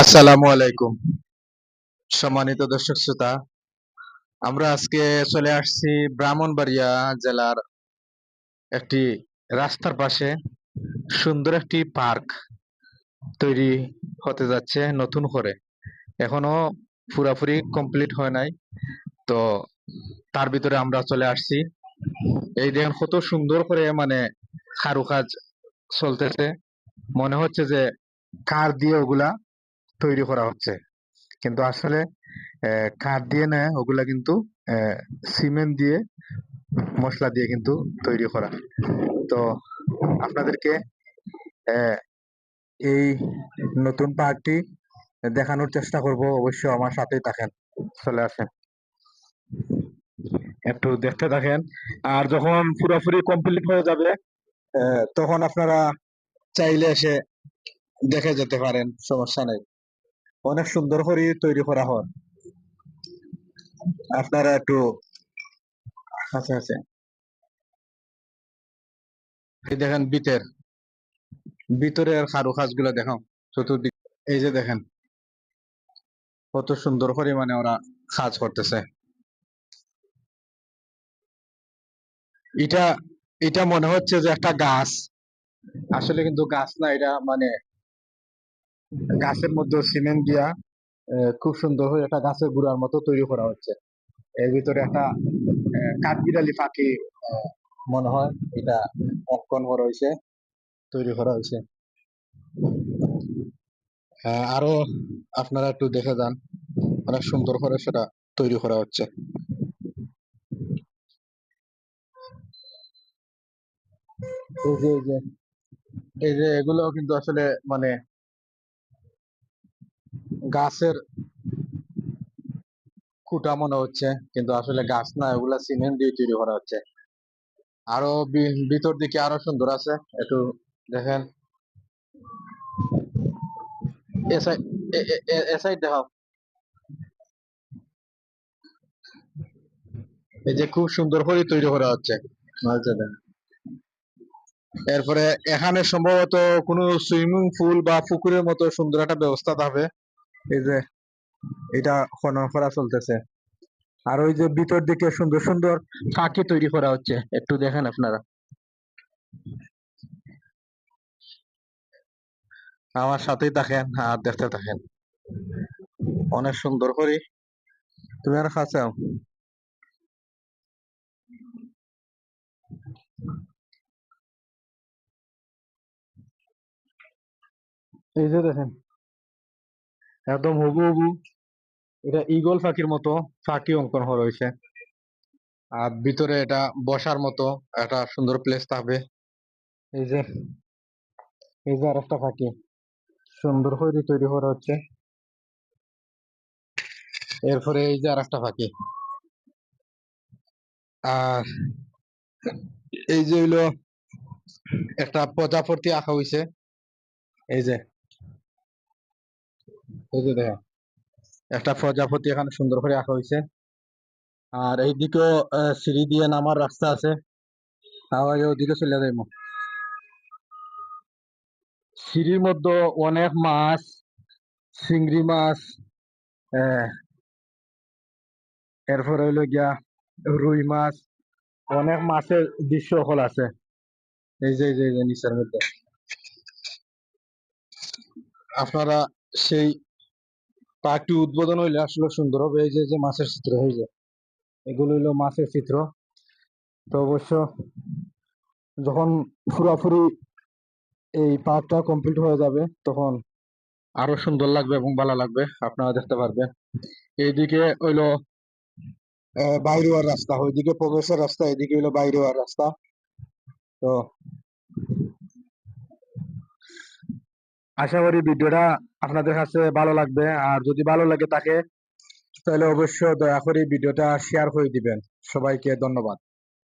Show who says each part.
Speaker 1: আসসালামু আলাইকুম, সম্মানিত দর্শক শ্রোতা। আমরা আজকে চলে আসছি ব্রাহ্মণবাড়িয়া জেলার একটি রাস্তার পাশে। সুন্দর একটি পার্ক তৈরি হতে যাচ্ছে নতুন করে। এখনও পুরাপুরি কমপ্লিট হয় নাই, তো তার ভিতরে আমরা চলে আসছি। এই দেখেন কত সুন্দর করে মানে কারুকাজ চলতেছে। মনে হচ্ছে যে কার দিয়ে ওগুলা তৈরি করা হচ্ছে। কিন্তু আসলে কাঠ দিয়ে না, ওগুলা কিন্তু সিমেন্ট দিয়ে, মশলা দিয়ে কিন্তু তৈরি করা। তো আপনাদেরকে এই নতুন পার্কটি দেখানোর চেষ্টা করব, অবশ্যই আমার সাথেই থাকেন। চলে আসেন। একটু দেখতে থাকেন। আর যখন পুরোপুরি কমপ্লিট হয়ে যাবে তখন আপনারা চাইলে এসে দেখে যেতে পারেন, সমস্যা নেই। অনেক সুন্দর করে তৈরি করা হয়। আপনারা একটু আচ্ছা আচ্ছা। এই দেখেন বিতের ভিতরের কারুকাজগুলো দেখো চতুর্দিক। এই যে দেখেন, কত সুন্দর করে মানে ওরা কাজ করতেছে। এটা এটা মনে হচ্ছে যে একটা গাছ। আসলে কিন্তু গাছ না, এটা মানে গাছের মধ্যে সিমেন্ট দিয়া খুব সুন্দর হয়ে একটা গাছের গুড়ার মতো তৈরি করা হচ্ছে। এর ভিতরে একটা কাঠবিড়ালি পাখি মনে হয়, এটা অঙ্কন করা হয়েছে তৈরি করা হয়েছে আরও আপনারা একটু দেখে যান, অনেক সুন্দর করে সেটা তৈরি করা হচ্ছে। এই যে এই যে এগুলো কিন্তু আসলে মানে গাছের খুঁটা মনে হচ্ছে, কিন্তু আসলে গাছ না, এগুলা সিমেন্ট দিয়ে তৈরি করা হচ্ছে। আরও ভিতর দিকে আরও সুন্দর আছে, একটু দেখেন। এই যে খুব সুন্দর করে তৈরি করা হচ্ছে এরপরে এখানে সম্ভবত কোনো সুইমিং পুল বা পুকুরের মতো সুন্দর একটা ব্যবস্থা থাকবে। এই যে এটা খনন করা চলতেছে। আর ওই যে ভিতর দিকে সুন্দর সুন্দর ফাঁকি তৈরি করা হচ্ছে, একটু দেখেন আপনারা। আমার সাথেই থাকেন আর দেখতে থাকেন। অনেক সুন্দর করে। তুমি আর খাচ্ছাও এই যে দেখেন। একদম হুবু হুবু এটা ঈগল ফাঁকির মতো, ফাঁকি অঙ্কন করা হয়েছে আর ভিতরে এটা বসার মতো, একটা সুন্দর প্লেস থাকবে। এই যে এই যে আর একটা ফাঁকি, সুন্দর করে তৈরি করা হচ্ছে। এরপরে এই যে আরেকটা ফাঁকি। আর এই যে হইল, একটা প্রজাপতি আঁকা হয়েছে এই যে এই যে দেখো একটা প্রজাপতি এখানে সুন্দর করে আঁকা হয়েছে। আর এইদিকেও সিঁড়ি দিয়ে নামার রাস্তা আছে। আবার ওদিকে চলে যাইব। সিঁড়ির মধ্যে অনেক মাছ, চিংড়ি মাছ এরপরে হইল গিয়া রুই মাছ, অনেক মাছের দৃশ্য হল আছে। এই যে যে নিচের মধ্যে। আপনারা সেই পার্কটি উদ্বোধন হইলে আসলে সুন্দর হবে। এই যে যে মাছের চিত্র হয়ে যায় এগুলো হইল মাছের চিত্র। তো অবশ্য যখন পুরোপুরি এই পার্কটা কমপ্লিট হয়ে যাবে, তখন আরও সুন্দর লাগবে এবং ভালো লাগবে। আপনারা দেখতে পারবেন। এইদিকে হইল বাইরে রাস্তা, ওইদিকে প্রবেশের রাস্তা এদিকে হইল বাইরে রাস্তা। তো আশা করি ভিডিওটা আপনাদের কাছে ভালো লাগবে। আর যদি ভালো লাগে তাকে, তাহলে অবশ্যই দয়া করে ভিডিওটা শেয়ার করে দিবেন। সবাইকে ধন্যবাদ।